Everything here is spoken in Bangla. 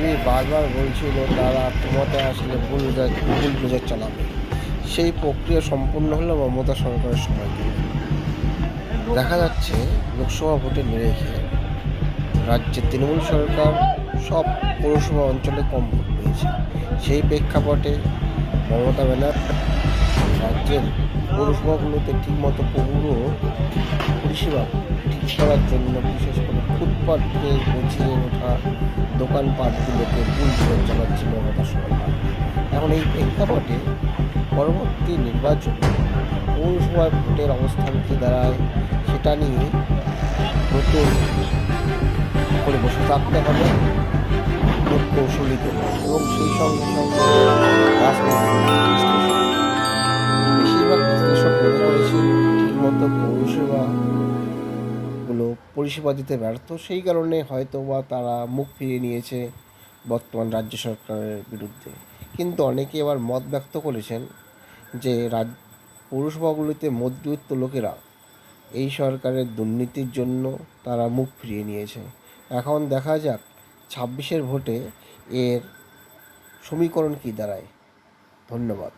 বিজেপি বারবার বলছিল তারা ক্ষমতায় আসলে বুলডোজার বুলডোজার চালাবে। সেই প্রক্রিয়া সম্পূর্ণ হলো মমতা সরকারের সময় দেখা যাচ্ছে লোকসভা ভোটে নিরেখে রাজ্যের তৃণমূল সরকার সব পৌরসভা অঞ্চলে কম ভোট পেয়েছে। সেই প্রেক্ষাপটে মমতা ব্যানার্জি রাজ্যের পৌরসভাগুলোতে ঠিকমতো পৌর পরিষেবা ঠিক করার জন্য বিশেষ ফুটপাথকে গুছিয়ে ওঠা দোকানপাটগুলোকে করে চালাচ্ছে মমতা সরকার এখন এই প্রেক্ষাপটে পরবর্তী নির্বাচনে পৌরসভায় ভোটের অবস্থান কী দাঁড়ায় সেটা নিয়ে নতুন করে বসে থাকতে হবে কৌশলীদের এবং সেই সঙ্গে সঙ্গে রাজনৈতিক পৌরসেবাগুলো পরিষেবা দিতে ব্যর্থ। সেই কারণে হয়তো বা তারা মুখ ফিরিয়ে নিয়েছে বর্তমান রাজ্য সরকারের বিরুদ্ধে। কিন্তু অনেকে আবার মত ব্যক্ত করেছেন যে রাজ, পৌরসভাগুলিতে মধ্যবিত্ত লোকেরা এই সরকারের দুর্নীতির জন্য তারা মুখ ফিরিয়ে নিয়েছে। এখন দেখা যাক ছাব্বিশের ভোটে এর সমীকরণ কী দাঁড়ায়। ধন্যবাদ।